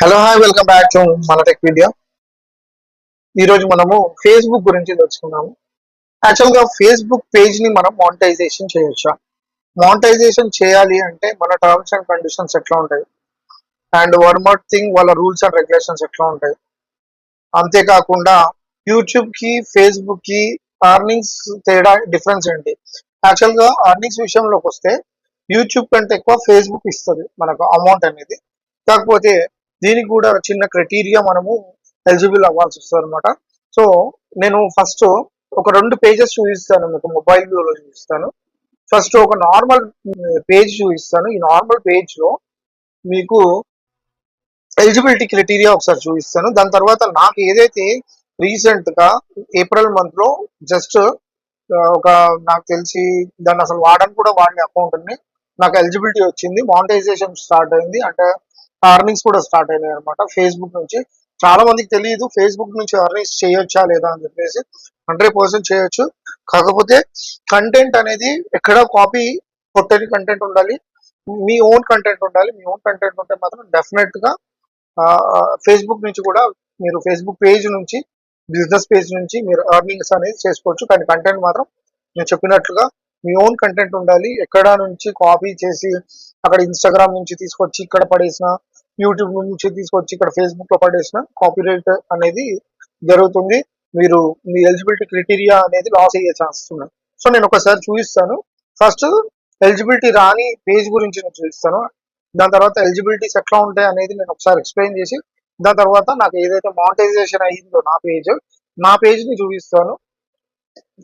Hello hi welcome back to మన tech video ఈరోజు మనము ఫేస్బుక్ గురించి తెలుసుకున్నాము యాక్చువల్గా ఫేస్బుక్ పేజ్ని మనం మానిటైజేషన్ చేయొచ్చా? మానిటైజేషన్ చేయాలి అంటే మన టర్మ్స్ అండ్ కండిషన్స్ ఎట్లా ఉంటాయి? అండ్ వన్ మోర్ థింగ్ వాళ్ళ రూల్స్ అండ్ రెగ్యులేషన్స్ ఎట్లా ఉంటాయి? అంతేకాకుండా యూట్యూబ్కి ఫేస్బుక్కి అర్నింగ్స్ తేడా డిఫరెన్స్ ఏంటి? యాక్చువల్గా ఆర్నింగ్స్ అర్నింగ్స్ విషయంలోకి వస్తే యూట్యూబ్ కంటే ఎక్కువ ఫేస్బుక్ ఇస్తుంది మనకు అమౌంట్ అనేది. కాకపోతే దీనికి కూడా చిన్న క్రైటీరియా మనము ఎలిజిబుల్ అవ్వాల్సి వస్తుంది అనమాట సో నేను ఫస్ట్ ఒక రెండు పేజెస్ చూపిస్తాను మీకు మొబైల్ వ్యూలో చూపిస్తాను. ఫస్ట్ ఒక నార్మల్ పేజ్ చూపిస్తాను. ఈ నార్మల్ పేజ్లో మీకు ఎలిజిబిలిటీ క్రైటీరియా ఒకసారి చూపిస్తాను. దాని తర్వాత నాకు ఏదైతే రీసెంట్గా ఏప్రిల్ మంత్లో జస్ట్ ఒక నాకు తెలిసి దాన్ని అసలు వాడని కూడా వాడిన అకౌంట్ ఉంది. నాకు ఎలిజిబిలిటీ వచ్చింది. మానిటైజేషన్ స్టార్ట్ అయింది. అంటే అర్నింగ్స్ కూడా స్టార్ట్ అయినాయి అనమాట ఫేస్బుక్ నుంచి చాలా మందికి తెలియదు ఫేస్బుక్ నుంచి అర్నింగ్స్ చేయొచ్చా లేదా అని చెప్పేసి హండ్రెడ్ పర్సెంట్ చేయొచ్చు. కాకపోతే కంటెంట్ అనేది ఎక్కడ కాపీ కొట్టని కంటెంట్ ఉండాలి. మీ ఓన్ కంటెంట్ ఉండాలి. మీ ఓన్ కంటెంట్ ఉంటే మాత్రం డెఫినెట్గా ఫేస్బుక్ నుంచి కూడా మీరు ఫేస్బుక్ పేజ్ నుంచి బిజినెస్ పేజ్ నుంచి మీరు అర్నింగ్స్ అనేది చేసుకోవచ్చు. కానీ కంటెంట్ మాత్రం నేను చెప్పినట్లుగా మీ ఓన్ కంటెంట్ ఉండాలి. ఎక్కడ నుంచి కాపీ చేసి అక్కడ ఇన్స్టాగ్రామ్ నుంచి తీసుకొచ్చి ఇక్కడ పడేసిన యూట్యూబ్ నుంచి తీసుకొచ్చి ఇక్కడ ఫేస్బుక్లో పడేసిన కాపీరైట్ అనేది జరుగుతుంది. మీరు మీ ఎలిజిబిలిటీ క్రైటీరియా అనేది లాస్ అయ్యే ఛాన్సెస్ ఉన్నాయి. సో నేను ఒకసారి చూపిస్తాను. ఫస్ట్ ఎలిజిబిలిటీ రాని పేజ్ గురించి నేను చూపిస్తాను. దాని తర్వాత ఎలిజిబిలిటీస్ ఎట్లా ఉంటాయి అనేది నేను ఒకసారి ఎక్స్ప్లెయిన్ చేసి దాని తర్వాత నాకు ఏదైతే మానిటైజేషన్ అయ్యిందో నా పేజ్ నా పేజ్ని చూపిస్తాను.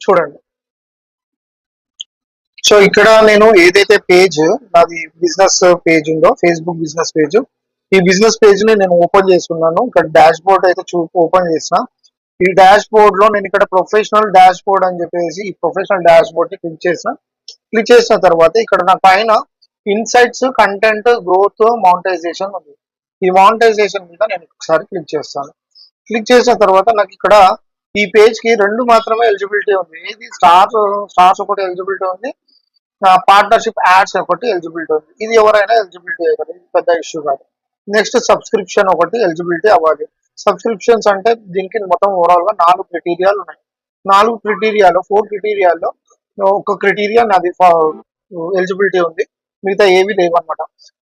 చూడండి. సో ఇక్కడ నేను ఏదైతే పేజ్ నాది బిజినెస్ పేజ్ ఉందో ఫేస్బుక్ బిజినెస్ పేజ్ ఈ బిజినెస్ పేజ్ని నేను ఓపెన్ చేసుకున్నాను ఇక్కడ డాష్ బోర్డ్ అయితే చూ ఓపెన్ చేసిన. ఈ డాష్ బోర్డ్లో నేను ఇక్కడ ప్రొఫెషనల్ డాష్ బోర్డ్ అని చెప్పేసి ఈ ప్రొఫెషనల్ డాష్ బోర్డ్ని క్లిక్ చేసిన. క్లిక్ చేసిన తర్వాత ఇక్కడ నా పైన ఇన్సైట్స్ కంటెంట్ గ్రోత్ మానిటైజేషన్ ఉంది. ఈ మానిటైజేషన్ మీద నేను ఒకసారి క్లిక్ చేస్తాను. క్లిక్ చేసిన తర్వాత నాకు ఇక్కడ ఈ పేజ్కి రెండు మాత్రమే ఎలిజిబిలిటీ ఉంది. ఇది స్టార్స్ స్టార్స్ ఒకటి ఎలిజిబిలిటీ ఉంది. పార్ట్నర్షిప్ యాడ్స్ ఒకటి ఎలిజిబిలిటీ ఉంది. ఇది ఎవరైనా ఎలిజిబిలిటీ ఇది పెద్ద ఇష్యూ కాదు. నెక్స్ట్ సబ్స్క్రిప్షన్ ఒకటి ఎలిజిబిలిటీ అవ్వాలి సబ్స్క్రిప్షన్స్ అంటే దీనికి మొత్తం ఓవరాల్గా నాలుగు క్రిటీరియాలు ఉన్నాయి. నాలుగు క్రిటీరియాలో ఫోర్ క్రిటీరియాలో ఒక క్రిటీరియా నాది ఎలిజిబిలిటీ ఉంది. మిగతా ఏవి లేవు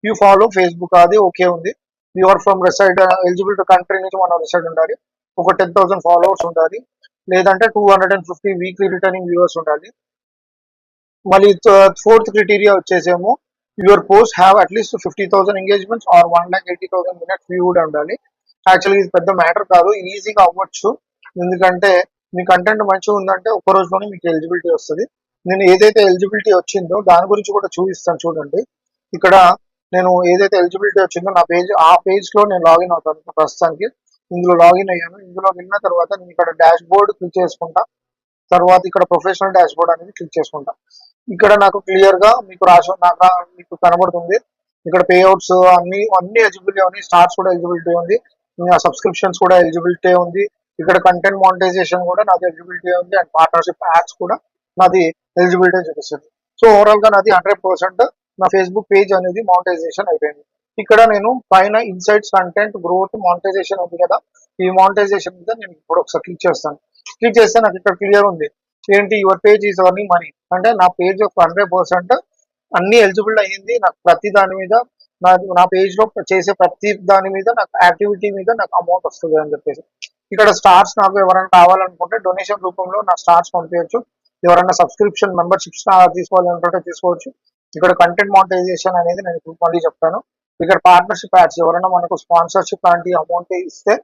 యూ ఫాలో ఫేస్బుక్ అది ఓకే ఉంది. You are from reside eligibility country నుంచి మనం రెసైడ్ ఉండాలి. ఒక టెన్ థౌసండ్ ఫాలోవర్స్ ఉండాలి. లేదంటే two hundred and fifty weekly returning viewers ఉండాలి. మళ్ళీ ఫోర్త్ క్రిటీరియా వచ్చేసేమో your post have at least fifty thousand engagements or one lakh eighty thousand minutes view కూడా ఉండాలి. యాక్చువల్లీ ఇది పెద్ద మ్యాటర్ కాదు. ఈజీగా అవ్వచ్చు. ఎందుకంటే మీ కంటెంట్ మంచిగా ఉందంటే ఒక రోజులోనే మీకు ఎలిజిబిలిటీ వస్తుంది. నేను ఏదైతే ఎలిజిబిలిటీ వచ్చిందో దాని గురించి కూడా చూపిస్తాను చూడండి. ఇక్కడ నేను ఏదైతే ఎలిజిబిలిటీ వచ్చిందో నా పేజ్ ఆ పేజ్లో నేను లాగిన్ అవుతాను ప్రస్తుతానికి. ఇందులో లాగిన్ అయ్యాను. ఇందులో విన్న తర్వాత నేను ఇక్కడ డాష్ బోర్డ్ క్లిక్ చేసుకుంటా. తర్వాత ఇక్కడ ప్రొఫెషనల్ డాష్ బోర్డ్ అనేది క్లిక్ చేసుకుంటా. ఇక్కడ నాకు క్లియర్గా మీకు రాసి నాకు మీకు కనబడుతుంది. ఇక్కడ పే అవుట్స్ అన్ని అన్ని ఎలిజిబిలిటీ ఉన్నాయి స్టార్స్ కూడా ఎలిజిబిలిటీ ఉంది. సబ్స్క్రిప్షన్స్ కూడా ఎలిజిబిలిటీ ఉంది. ఇక్కడ కంటెంట్ మానిటైజేషన్ కూడా నాది ఎలిజిబిలిటీ ఉంది. అండ్ పార్ట్నర్షిప్ యాడ్స్ కూడా నాది ఎలిజిబిలిటీ చూపిస్తుంది సో ఓవరాల్గా నాది హండ్రెడ్ పర్సెంట్ నా ఫేస్బుక్ పేజ్ అనేది మానిటైజేషన్ అయిపోయింది. ఇక్కడ నేను పైన ఇన్సైట్స్ కంటెంట్ గ్రోత్ మానిటైజేషన్ ఉంది కదా. ఈ మానిటైజేషన్ మీద నేను ఇప్పుడు ఒకసారి క్లిక్ చేస్తాను. క్లిక్ చేస్తే నాకు ఇక్కడ క్లియర్ ఉంది. ఏంటి your page is earning money అంటే నా పేజ్ యొక్క హండ్రెడ్ పర్సెంట్ అన్ని ఎలిజిబుల్ అయ్యింది. నాకు ప్రతి దాని మీద నా నా పేజ్లో చేసే ప్రతి దాని మీద నాకు యాక్టివిటీ మీద నాకు అమౌంట్ వస్తుంది అని చెప్పేసి. ఇక్కడ స్టార్స్ నాకు ఎవరైనా కావాలనుకుంటే డొనేషన్ రూపంలో నా స్టార్స్ పంపించచ్చు. ఎవరైనా సబ్స్క్రిప్షన్ మెంబర్షిప్స్ తీసుకోవాలనుకుంటే తీసుకోవచ్చు. ఇక్కడ కంటెంట్ మానిటైజేషన్ అనేది నేను మళ్ళీ చెప్తాను. ఇక్కడ పార్ట్నర్షిప్ యాడ్స్ ఎవరైనా మనకు స్పాన్సర్షిప్ లాంటి అమౌంట్ ఇస్తే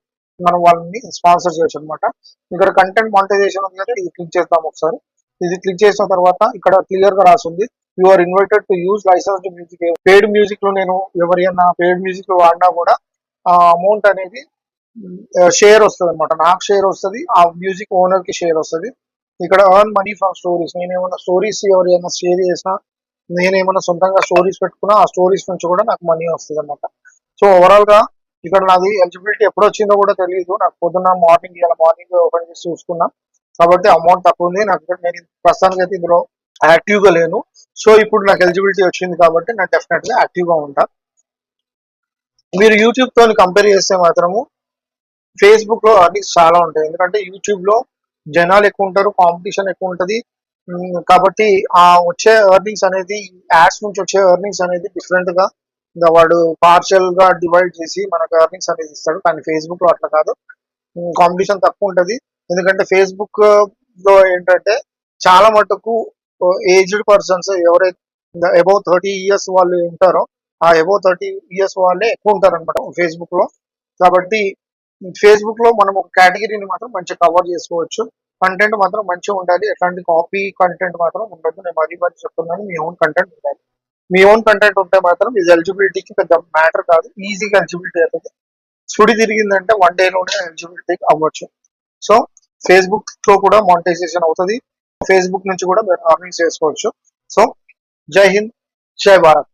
మనం వాళ్ళని స్పాన్సర్ చేయొచ్చు అనమాట ఇక్కడ కంటెంట్ మానిటైజేషన్ ఉంది కదా ఇది క్లిక్ చేద్దాం ఒకసారి. ఇది క్లిక్ చేసిన తర్వాత ఇక్కడ క్లియర్గా రాసింది. You are invited to use licence music paid మ్యూజిక్లో నేను ఎవరైనా పెయిడ్ మ్యూజిక్లో వాడినా కూడా ఆ అమౌంట్ అనేది షేర్ వస్తుంది అనమాట నాకు షేర్ వస్తుంది ఆ మ్యూజిక్ ఓనర్కి షేర్ వస్తుంది. ఇక్కడ ఎర్న్ మనీ ఫ్రమ్ స్టోరీస్ నేను ఏమైనా స్టోరీస్ ఎవరైనా షేర్ చేసినా నేను ఏమైనా సొంతంగా స్టోరీస్ పెట్టుకున్నా ఆ స్టోరీస్ నుంచి కూడా నాకు మనీ వస్తుంది అనమాట సో ఓవరాల్గా ఇక్కడ నాది ఎలిజిబిలిటీ ఎప్పుడు వచ్చిందో కూడా తెలియదు నాకు పొద్దున్న మార్నింగ్ ఇలా మార్నింగ్ ఓపెన్ చేసి చూసుకున్నా. కాబట్టి అమౌంట్ తక్కువ ఉంది. నాకు ఇక్కడ నేను ప్రస్తుతానికి అయితే ఇందులో యాక్టివ్గా లేను. సో ఇప్పుడు నాకు ఎలిజిబిలిటీ వచ్చింది కాబట్టి నేను డెఫినెట్గా యాక్టివ్గా యాక్టివ్గా ఉంటా. మీరు యూట్యూబ్తో కంపేర్ చేస్తే మాత్రము ఫేస్బుక్లో అర్నింగ్స్ చాలా ఉంటాయి. ఎందుకంటే యూట్యూబ్లో జనాలు ఎక్కువ ఉంటారు కాంపిటీషన్ ఎక్కువ ఉంటుంది. కాబట్టి ఆ వచ్చే ఎర్నింగ్స్ అనేది యాడ్స్ నుంచి వచ్చే ఎర్నింగ్స్ అనేది డిఫరెంట్గా ఇంకా వాడు పార్షియల్గా డివైడ్ చేసి మనకు ఎర్నింగ్స్ అనేది ఇస్తాడు. కానీ ఫేస్బుక్లో అట్లా కాదు. కాంపిటీషన్ తక్కువ ఉంటది. ఎందుకంటే ఫేస్బుక్ uh, లో ఏంటంటే చాలా మటుకు uh, ఏజ్డ్ పర్సన్స్ ఎవరైతే అబౌవ్ థర్టీ ఇయర్స్ వాళ్ళు ఉంటారో ఆ అబౌవ్ థర్టీ ఇయర్స్ వాళ్ళే ఎక్కువ ఉంటారు అనమాట ఫేస్బుక్లో. కాబట్టి ఫేస్బుక్లో మనం ఒక కేటగిరీని మాత్రం మంచిగా కవర్ చేసుకోవచ్చు. కంటెంట్ మాత్రం మంచిగా ఉండాలి. ఎట్లాంటి కాపీ కంటెంట్ మాత్రం ఉండదు. నేను మరీ మరీ చెప్తున్నాను. మీ ఓన్ కంటెంట్ ఉండాలి. మీ ఓన్ కంటెంట్ ఉంటే మాత్రం ఇది ఎలిజిబిలిటీకి పెద్ద మ్యాటర్ కాదు. ఈజీగా ఎలిజిబిలిటీ అవుతుంది సుడి తిరిగిందంటే వన్ డేలోనే ఎలిజిబిలిటీ అవ్వచ్చు. సో ఫేస్బుక్తో కూడా మానిటైజేషన్ అవుతుంది. ఫేస్బుక్ నుంచి కూడా మీరు అర్నింగ్ చేసుకోవచ్చు. సో జై హింద్ జై భారత్.